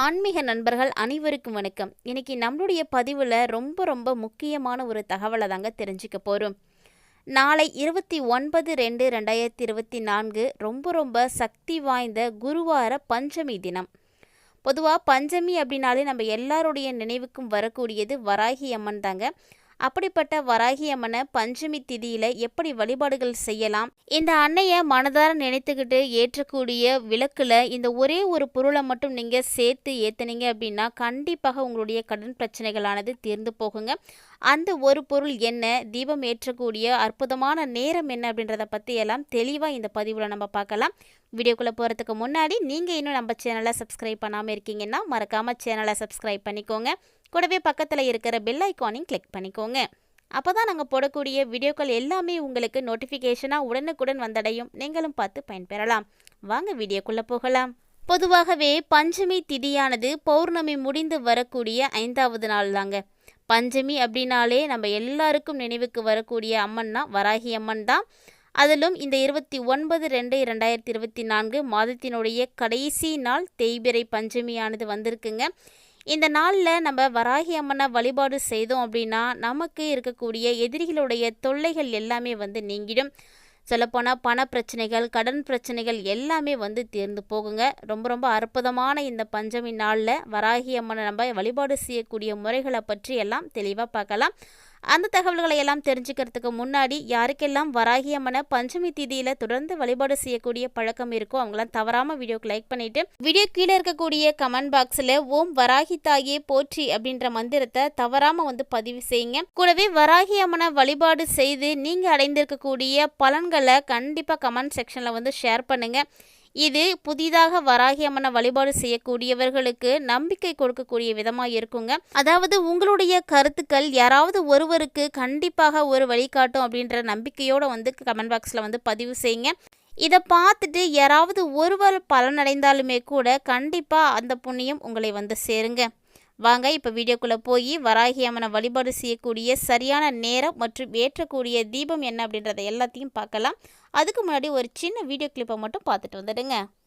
ஆன்மீக நண்பர்கள் அனைவருக்கும் வணக்கம். இன்னைக்கு நம்மளுடைய பதிவில் ரொம்ப ரொம்ப முக்கியமான ஒரு தகவலை தாங்க தெரிஞ்சுக்க போகிறோம் நாளை இருபத்தி ஒன்பது ரெண்டு ரெண்டாயிரத்தி இருபத்தி நான்கு ரொம்ப ரொம்ப சக்தி வாய்ந்த குருவார பஞ்சமி தினம். பொதுவாக பஞ்சமி அப்படின்னாலே நம்ம எல்லாருடைய நினைவுக்கும் வரக்கூடியது வராகி அம்மன் தாங்க. அப்படிப்பட்ட வராகி அம்மனை பஞ்சமி திதியில எப்படி வழிபாடுகள் செய்யலாம்? இந்த அன்னைய மனதார நினைத்துக்கிட்டு ஏற்றக்கூடிய விளக்குல இந்த ஒரே ஒரு பொருளை மட்டும் நீங்க சேர்த்து ஏத்துனீங்க அப்படின்னா கண்டிப்பாக உங்களுடைய கடன் பிரச்சனைகளானது தீர்ந்து போகுங்க. அந்த ஒரு பொருள் என்ன? தீபம் ஏற்றக்கூடிய அற்புதமான நேரம் என்ன அப்படின்றத பற்றி எல்லாம் தெளிவாக இந்த பதிவில் நம்ம பார்க்கலாம். வீடியோக்குள்ளே போகிறதுக்கு முன்னாடி நீங்கள் இன்னும் நம்ம சேனலை சப்ஸ்கிரைப் பண்ணாமல் இருக்கீங்கன்னா மறக்காமல் சேனலை சப்ஸ்கிரைப் பண்ணிக்கோங்க. கூடவே பக்கத்தில் இருக்கிற பெல் ஐக்கானையும் கிளிக் பண்ணிக்கோங்க. அப்போ தான் நாங்கள் போடக்கூடிய வீடியோக்கள் எல்லாமே உங்களுக்கு நோட்டிஃபிகேஷனாக உடனுக்குடன் வந்தடையும். நீங்களும் பார்த்து பயன்பெறலாம். வாங்க வீடியோக்குள்ளே போகலாம். பொதுவாகவே பஞ்சமி திதியானது பௌர்ணமி முடிந்து வரக்கூடிய ஐந்தாவது நாள் தாங்க. பஞ்சமி அப்படின்னாலே நம்ம எல்லாருக்கும் நினைவுக்கு வரக்கூடிய அம்மன்னா வராகி அம்மன் தான். அதிலும் இந்த இருபத்தி ஒன்பது ரெண்டு ரெண்டாயிரத்தி இருபத்தி நான்கு மாதத்தினுடைய கடைசி நாள் தேய்பிறை பஞ்சமியானது வந்திருக்குங்க. இந்த நாளில் நம்ம வராகி அம்மனை வழிபாடு செய்தோம் அப்படின்னா நமக்கு இருக்கக்கூடிய எதிரிகளுடைய தொல்லைகள் எல்லாமே வந்து நீங்கிடும். சொல்லப்போனால் பண பிரச்சனைகள் கடன் பிரச்சனைகள் எல்லாமே வந்து தீர்ந்து போகுங்க. ரொம்ப ரொம்ப அற்புதமான இந்த பஞ்சமி நாளில் வராகி அம்மனை நம்ம வழிபாடு செய்யக்கூடிய முறைகளை பற்றி எல்லாம் தெளிவாக பார்க்கலாம். அந்த தகவல்களை எல்லாம் தெரிஞ்சுக்கிறதுக்கு முன்னாடி யாருக்கெல்லாம் வராகி அம்மனை பஞ்சமி திதியில் தொடர்ந்து வழிபாடு செய்யக்கூடிய பழக்கம் இருக்கோ அவங்களாம் தவறாமல் வீடியோக்கு லைக் பண்ணிட்டு வீடியோ கீழே இருக்கக்கூடிய கமெண்ட் பாக்ஸில் ஓம் வராகி தாயே போற்றி அப்படின்ற மந்திரத்தை தவறாமல் வந்து பதிவு செய்யுங்க. கூடவே வராகி அம்மனை வழிபாடு செய்து நீங்கள் அடைந்திருக்கக்கூடிய பலன்களை கண்டிப்பாக கமெண்ட் செக்ஷனில் வந்து ஷேர் பண்ணுங்கள் இது புதிதாக வராகி அம்மனை வழிபாடு செய்யக்கூடியவர்களுக்கு நம்பிக்கை கொடுக்கக்கூடிய விதமாக இருக்குங்க. அதாவது உங்களுடைய கருத்துக்கள் யாராவது ஒருவருக்கு கண்டிப்பாக ஒரு வழிகாட்டும் அப்படின்ற நம்பிக்கையோடு வந்து கமெண்ட் பாக்ஸில் வந்து பதிவு செய்யுங்க. இதை பார்த்துட்டு யாராவது ஒருவர் பலனடைந்தாலுமே கூட கண்டிப்பாக அந்த புண்ணியம் உங்களை வந்து சேருங்க. வாங்க இப்போ வீடியோக்குள்ளே போய் வராகி அம்மனை வழிபாடு செய்யக்கூடிய சரியான நேரம் மற்றும் ஏற்றக்கூடிய தீபம் என்ன அப்படின்றத எல்லாத்தையும் பார்க்கலாம். அதுக்கு முன்னாடி ஒரு சின்ன வீடியோ கிளிப்பை மட்டும் பார்த்துட்டு வந்துடுங்க.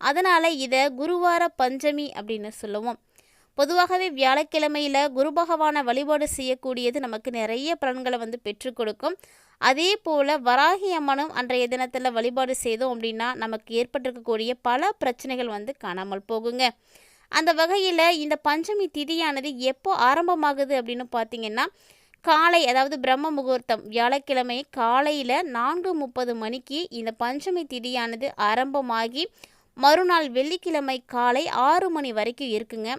அதனால் இதை குருவார பஞ்சமி அப்படின்னு சொல்லுவோம். பொதுவாகவே வியாழக்கிழமையில் குரு பகவானை வழிபாடு செய்யக்கூடியது நமக்கு நிறைய பலன்களை வந்து பெற்று கொடுக்கும். அதே போல் வராகி அம்மனும் அன்றைய தினத்தில் வழிபாடு செய்தோம் அப்படின்னா நமக்கு ஏற்பட்டிருக்கக்கூடிய பல பிரச்சனைகள் வந்து காணாமல் போகுங்க. அந்த வகையில் இந்த பஞ்சமி திதியானது எப்போ ஆரம்பமாகுது அப்படின்னு பார்த்தீங்கன்னா காலை அதாவது பிரம்ம முகூர்த்தம் வியாழக்கிழமை காலையில் நான்கு முப்பது மணிக்கு இந்த பஞ்சமி திதியானது ஆரம்பமாகி மறுநாள் வெள்ளிக்கிழமை காலை ஆறு மணி வரைக்கும் இருக்குங்க.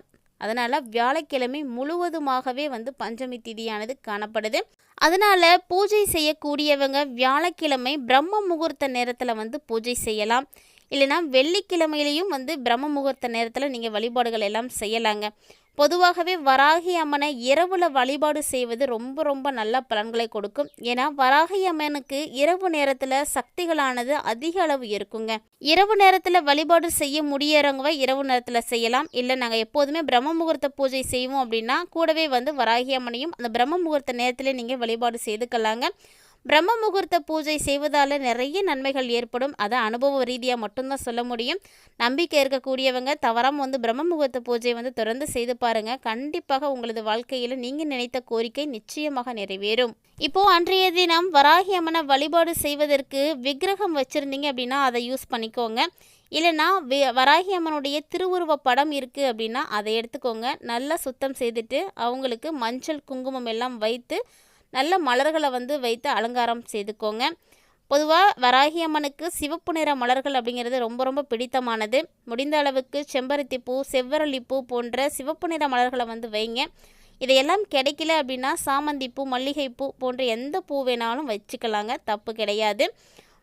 அதனால் வியாழக்கிழமை முழுவதுமாகவே வந்து பஞ்சமி திதியானது காணப்படுது. அதனால் பூஜை செய்யக்கூடியவங்க வியாழக்கிழமை பிரம்ம முகூர்த்த நேரத்தில் வந்து பூஜை செய்யலாம். இல்லைனா வெள்ளிக்கிழமையிலையும் வந்து பிரம்ம முகூர்த்த நேரத்தில் நீங்கள் வழிபாடுகள் எல்லாம் செய்யலாங்க. பொதுவாகவே வராகி அம்மனை இரவுல வழிபாடு செய்வது ரொம்ப ரொம்ப நல்ல பலன்களை கொடுக்கும். ஏன்னா வராகி அம்மனுக்கு இரவு நேரத்தில் சக்திகளானது அதிக அளவு இருக்குங்க. இரவு நேரத்தில் வழிபாடு செய்ய முடியறவங்க இரவு நேரத்தில் செய்யலாம். இல்லை நாங்கள் எப்போதுமே பிரம்ம முகூர்த்த பூஜை செய்வோம் அப்படின்னா கூடவே வந்து வராகி அம்மனையும் அந்த பிரம்ம முகூர்த்த நேரத்தில் நீங்கள் வழிபாடு செய்துக்கலாங்க. பிரம்ம முகூர்த்த பூஜை செய்வதால் நிறைய நன்மைகள் ஏற்படும். அதை அனுபவ ரீதியாக மட்டும்தான் சொல்ல முடியும். நம்பிக்கை இருக்கக்கூடியவங்க தவறாமல் வந்து பிரம்ம முகூர்த்த பூஜை வந்து தொடர்ந்து செய்து பாருங்கள் கண்டிப்பாக உங்களது வாழ்க்கையில் நீங்கள் நினைத்த கோரிக்கை நிச்சயமாக நிறைவேறும். இப்போ அன்றைய தினம் வராகி அம்மனை வழிபாடு செய்வதற்கு விக்கிரகம் வச்சுருந்தீங்க அப்படின்னா அதை யூஸ் பண்ணிக்கோங்க. இல்லைனா வராகி அம்மனுடைய திருவுருவ படம் இருக்குது அப்படின்னா அதை எடுத்துக்கோங்க. நல்லா சுத்தம் செய்துட்டு அவங்களுக்கு மஞ்சள் குங்குமம் எல்லாம் வைத்து நல்ல மலர்களை வந்து வைத்து அலங்காரம் செய்துக்கோங்க. பொதுவாக வராகி அம்மனுக்கு சிவப்பு நிற மலர்கள் அப்படிங்கிறது ரொம்ப ரொம்ப பிடித்தமானது. முடிந்த அளவுக்கு செம்பருத்தி பூ செவ்வரளி பூ போன்ற சிவப்பு நிற மலர்களை வந்து வைங்க. இதையெல்லாம் கிடைக்கல அப்படின்னா சாமந்தி பூ மல்லிகைப்பூ போன்ற எந்த பூ வேணாலும் வச்சுக்கலாங்க. தப்பு கிடையாது.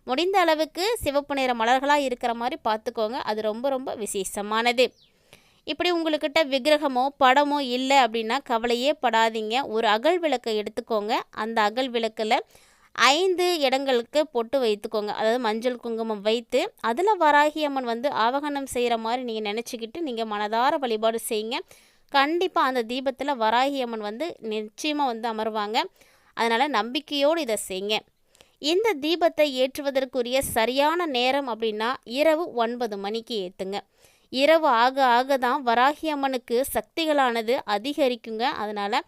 முடிந்த அளவுக்கு சிவப்பு நிற மலர்களாக இருக்கிற மாதிரி பார்த்துக்கோங்க. அது ரொம்ப ரொம்ப விசேஷமானது. இப்படி உங்களுக்கிட்ட விக்கிரகமோ படமோ இல்லை அப்படின்னா கவலையே படாதீங்க. ஒரு அகல் விளக்கை எடுத்துக்கோங்க. அந்த அகல் விளக்கில் ஐந்து இடங்களுக்கு பொட்டு வைத்துக்கோங்க. அதாவது மஞ்சள் குங்குமம் வைத்து அதில் வராகி அம்மன் வந்து ஆவகனம் செய்கிற மாதிரி நீங்கள் நினச்சிக்கிட்டு நீங்கள் மனதார வழிபாடு செய்யுங்க. கண்டிப்பாக அந்த தீபத்தில் வராகி அம்மன் வந்து நிச்சயமாக வந்து அமர்வாங்க. அதனால் நம்பிக்கையோடு இதை செய்யுங்க. இந்த தீபத்தை ஏற்றுவதற்குரிய சரியான நேரம் அப்படின்னா இரவு ஒன்பது மணிக்கு ஏற்றுங்க இரவு ஆக ஆக தான் வராகி அம்மனுக்கு சக்திகளானது அதிகரிக்குங்க. அதனால்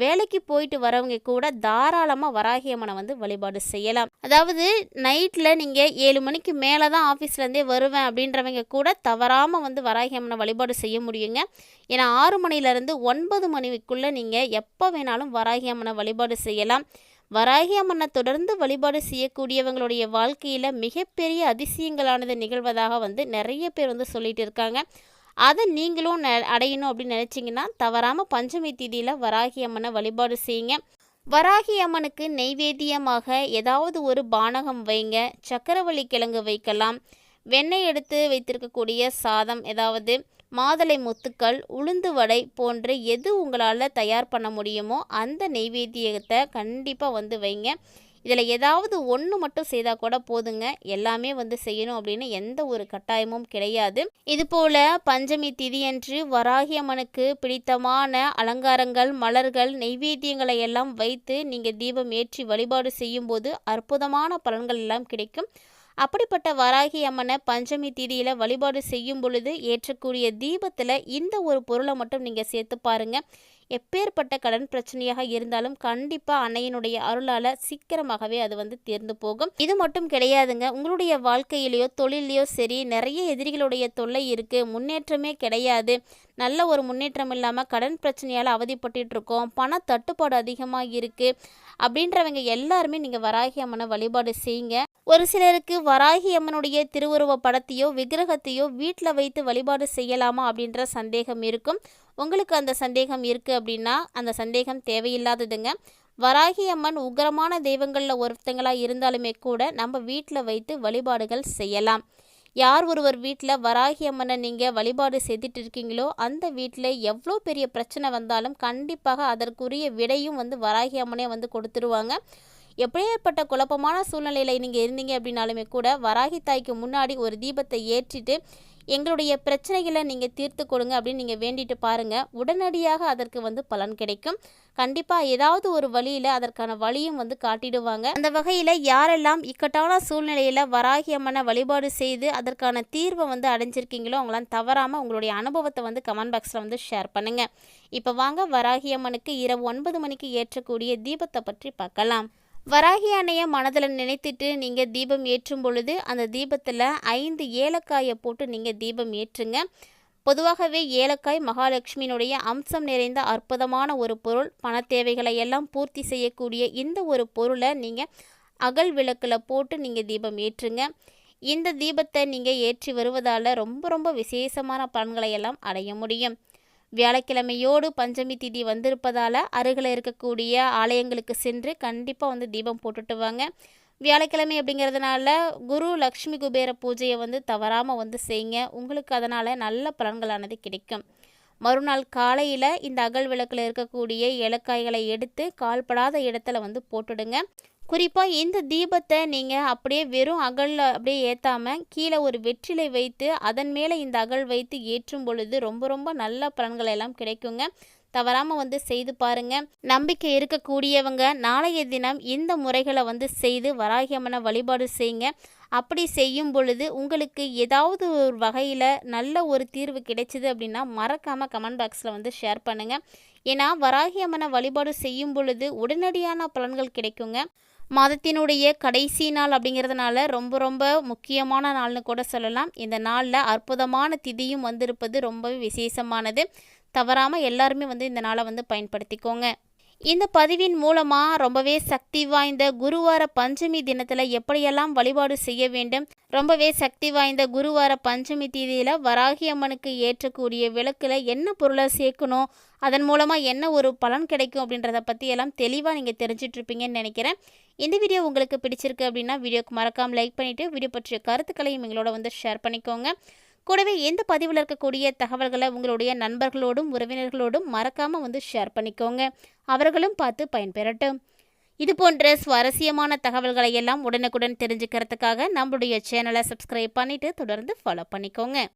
வேலைக்கு போயிட்டு வரவங்க கூட தாராளமாக வராகி அம்மனை வந்து வழிபாடு செய்யலாம். அதாவது நைட்டில் நீங்கள் ஏழு மணிக்கு மேலே தான் ஆஃபீஸ்லேருந்தே வருவேன் அப்படின்றவங்க கூட தவறாமல் வந்து வராகி அம்மனை வழிபாடு செய்ய முடியுங்க. ஏன்னா ஆறு மணிலேருந்து ஒன்பது மணிக்குள்ளே நீங்கள் எப்போ வேணாலும் வராகி அம்மனை வழிபாடு செய்யலாம். வராகி அம்மனை தொடர்ந்து வழிபாடு செய்யக்கூடியவங்களுடைய வாழ்க்கையில் மிகப்பெரிய அதிசயங்களானது நிகழ்வதாக வந்து நிறைய பேர் வந்து சொல்லிட்டு இருக்காங்க. அதை நீங்களும் ந அடையணும் அப்படின்னு நினச்சிங்கன்னா தவறாமல் பஞ்சமி திதியில் வராகி அம்மனை வழிபாடு செய்யுங்க. வராகி அம்மனுக்கு நெய்வேத்தியமாக ஏதாவது ஒரு பானகம் வைங்க சக்கரவள்ளி கிழங்கு வைக்கலாம் வெண்ணெய் எடுத்து வைத்திருக்கக்கூடிய சாதம் ஏதாவது மாதுளை முத்துக்கள் உளுந்து வடை போன்று எது உங்களால் தயார் பண்ண முடியுமோ அந்த நெய்வேத்தியத்தை கண்டிப்பாக வந்து வைங்க. இதில் ஏதாவது ஒன்று மட்டும் செய்தால் கூட போதுங்க. எல்லாமே வந்து செய்யணும் அப்படின்னு எந்த ஒரு கட்டாயமும் கிடையாது. இதுபோல் பஞ்சமி திதியன்று வராகியம்மனுக்கு பிடித்தமான அலங்காரங்கள் மலர்கள் நெய்வேத்தியங்களை எல்லாம் வைத்து நீங்கள் தீபம் ஏற்றி வழிபாடு செய்யும்போது அற்புதமான பலன்கள் எல்லாம் கிடைக்கும். அப்படிப்பட்ட வராகி அம்மனை பஞ்சமி தீதியில் வழிபாடு செய்யும் பொழுது ஏற்றக்கூடிய தீபத்தில் இந்த ஒரு பொருளை மட்டும் நீங்கள் சேர்த்து பாருங்கள் எப்பேற்பட்ட கடன் பிரச்சனையாக இருந்தாலும் கண்டிப்பாக அன்னையினுடைய அருளால் சீக்கிரமாகவே அது வந்து தீர்ந்து போகும். இது மட்டும் கிடையாதுங்க. உங்களுடைய வாழ்க்கையிலையோ தொழிலையோ சரி நிறைய எதிரிகளுடைய தொல்லை இருக்குது முன்னேற்றமே கிடையாது. நல்ல ஒரு முன்னேற்றம் இல்லாமல் கடன் பிரச்சனையால் அவதிப்பட்டு இருக்கோம். பண தட்டுப்பாடு அதிகமாக இருக்குது அப்படின்றவங்க எல்லாருமே நீங்கள் வராகி அம்மனை வழிபாடு செய்யுங்க. ஒரு சிலருக்கு வராகி அம்மனுடைய திருவுருவ படத்தையோ விக்கிரகத்தையோ வீட்டில் வைத்து வழிபாடு செய்யலாமா அப்படின்ற சந்தேகம் இருக்கும். உங்களுக்கு அந்த சந்தேகம் இருக்குது அப்படின்னா அந்த சந்தேகம் தேவையில்லாததுங்க. வராகி அம்மன் உக்ரமான தெய்வங்களில் ஒருத்தங்களாக இருந்தாலுமே கூட நம்ம வீட்டில் வைத்து வழிபாடுகள் செய்யலாம். யார் ஒருவர் வீட்டில் வராகி அம்மனை நீங்கள் வழிபாடு செய்துட்டு இருக்கீங்களோ அந்த வீட்டில் எவ்வளோ பெரிய பிரச்சனை வந்தாலும் கண்டிப்பாக அதற்குரிய விடையும் வந்து வராகி அம்மனே வந்து கொடுத்துருவாங்க. எப்படியேற்பட்ட குழப்பமான சூழ்நிலையில் நீங்கள் இருந்தீங்க அப்படின்னாலுமே கூட வராகி தாய்க்கு முன்னாடி ஒரு தீபத்தை ஏற்றிட்டு எங்களுடைய பிரச்சனைகளை நீங்கள் தீர்த்து கொடுங்க அப்படின்னு நீங்கள் வேண்டிட்டு பாருங்கள் உடனடியாக அதற்கு வந்து பலன் கிடைக்கும். கண்டிப்பாக ஏதாவது ஒரு வழியில் அதற்கான வழியும் வந்து காட்டிடுவாங்க. அந்த வகையில் யாரெல்லாம் இக்கட்டான சூழ்நிலையில் வராகி அம்மனை வழிபாடு செய்து அதற்கான தீர்வை வந்து அடைஞ்சிருக்கீங்களோ அவங்களாம் தவறாமல் உங்களுடைய அனுபவத்தை வந்து கமெண்ட் பாக்ஸில் வந்து ஷேர் பண்ணுங்கள் இப்போ வாங்க வராகி அம்மனுக்கு இரவு ஒன்பது மணிக்கு ஏற்றக்கூடிய தீபத்தை பற்றி பார்க்கலாம். வராகி அன்னையை மனதில் நினைத்துட்டு நீங்கள் தீபம் ஏற்றும் பொழுது அந்த தீபத்தில் ஐந்து ஏலக்காயை போட்டு நீங்கள் தீபம் ஏற்றுங்க. பொதுவாகவே ஏலக்காய் மகாலட்சுமியினுடைய அம்சம் நிறைந்த அற்புதமான ஒரு பொருள். பண தேவைகளை எல்லாம் பூர்த்தி செய்யக்கூடிய இந்த ஒரு பொருளை நீங்கள் அகல் விளக்கில் போட்டு நீங்கள் தீபம் ஏற்றுங்க. இந்த தீபத்தை நீங்கள் ஏற்றி வருவதால் ரொம்ப ரொம்ப விசேஷமான பலன்களை எல்லாம் அடைய முடியும். வியாழக்கிழமையோடு பஞ்சமி திதி வந்திருப்பதால் அருகில் இருக்கக்கூடிய ஆலயங்களுக்கு சென்று கண்டிப்பாக வந்து தீபம் போட்டுட்டு வாங்க. வியாழக்கிழமை அப்படிங்கிறதுனால குரு லக்ஷ்மி குபேர பூஜையை வந்து தவறாமல் வந்து செய்யுங்க. உங்களுக்கு அதனால் நல்ல பலன்களானது கிடைக்கும். மறுநாள் காலையில் இந்த அகல் விளக்கில் இருக்கக்கூடிய இலக்காய்களை எடுத்து கால்படாத இடத்துல வந்து போட்டுடுங்க. குறிப்பாக இந்த தீபத்தை நீங்கள் அப்படியே வெறும் அகலில் அப்படியே ஏற்றாமல் கீழே ஒரு வெற்றிலை வைத்து அதன் மேலே இந்த அகல் வைத்து ஏற்றும் பொழுது ரொம்ப ரொம்ப நல்ல பலன்கள் எல்லாம் கிடைக்குங்க. தவறாமல் வந்து செய்து பாருங்க. நம்பிக்கை இருக்கக்கூடியவங்க நாளைய தினம் இந்த முறைகளை வந்து செய்து வராகியமான வழிபாடு செய்யுங்க. அப்படி செய்யும் பொழுது உங்களுக்கு ஏதாவது ஒரு வகையில் நல்ல ஒரு தீர்வு கிடைச்சிது அப்படின்னா மறக்காமல் கமெண்ட் பாக்ஸில் வந்து ஷேர் பண்ணுங்கள் ஏன்னா வராகி அம்மனை வழிபாடு செய்யும் பொழுது உடனடியான பலன்கள் கிடைக்குங்க. மாதத்தினுடைய கடைசி நாள் அப்படிங்கிறதுனால ரொம்ப ரொம்ப முக்கியமான நாள்னு கூட சொல்லலாம். இந்த நாளில் அற்புதமான திதியும் வந்திருப்பது ரொம்பவே விசேஷமானது. தவறாமல் எல்லாருமே வந்து இந்த நாளை வந்து பயன்படுத்திக்கோங்க. இந்த பதிவின் மூலமாக ரொம்பவே சக்தி வாய்ந்த குருவார பஞ்சமி தினத்தில் எப்படியெல்லாம் வழிபாடு செய்ய வேண்டும்? ரொம்பவே சக்தி வாய்ந்த குருவார பஞ்சமி தீதியில் வராகி அம்மனுக்கு ஏற்றக்கூடிய விளக்கில் என்ன பொருளை சேர்க்கணும்? அதன் மூலமாக என்ன ஒரு பலன் கிடைக்கும் அப்படின்றத பற்றி எல்லாம் தெளிவாக நீங்கள் தெரிஞ்சிட்ருப்பீங்கன்னு நினைக்கிறேன். இந்த வீடியோ உங்களுக்கு பிடிச்சிருக்கு அப்படின்னா வீடியோக்கு மறக்காமல் லைக் பண்ணிவிட்டு வீடியோ பற்றிய கருத்துக்களையும் எங்களோட வந்து ஷேர் பண்ணிக்கோங்க. கூடவே எந்த பதிவில் இருக்கக்கூடிய தகவல்களை உங்களுடைய நண்பர்களோடும் உறவினர்களோடும் மறக்காமல் வந்து ஷேர் பண்ணிக்கோங்க. அவர்களும் பார்த்து பயன்பெறட்டும். இது போன்ற சுவாரஸ்யமான தகவல்களை எல்லாம் உடனுக்குடன் தெரிஞ்சுக்கிறதுக்காக நம்மளுடைய சேனலை சப்ஸ்கிரைப் பண்ணிவிட்டு தொடர்ந்து ஃபாலோ பண்ணிக்கோங்க.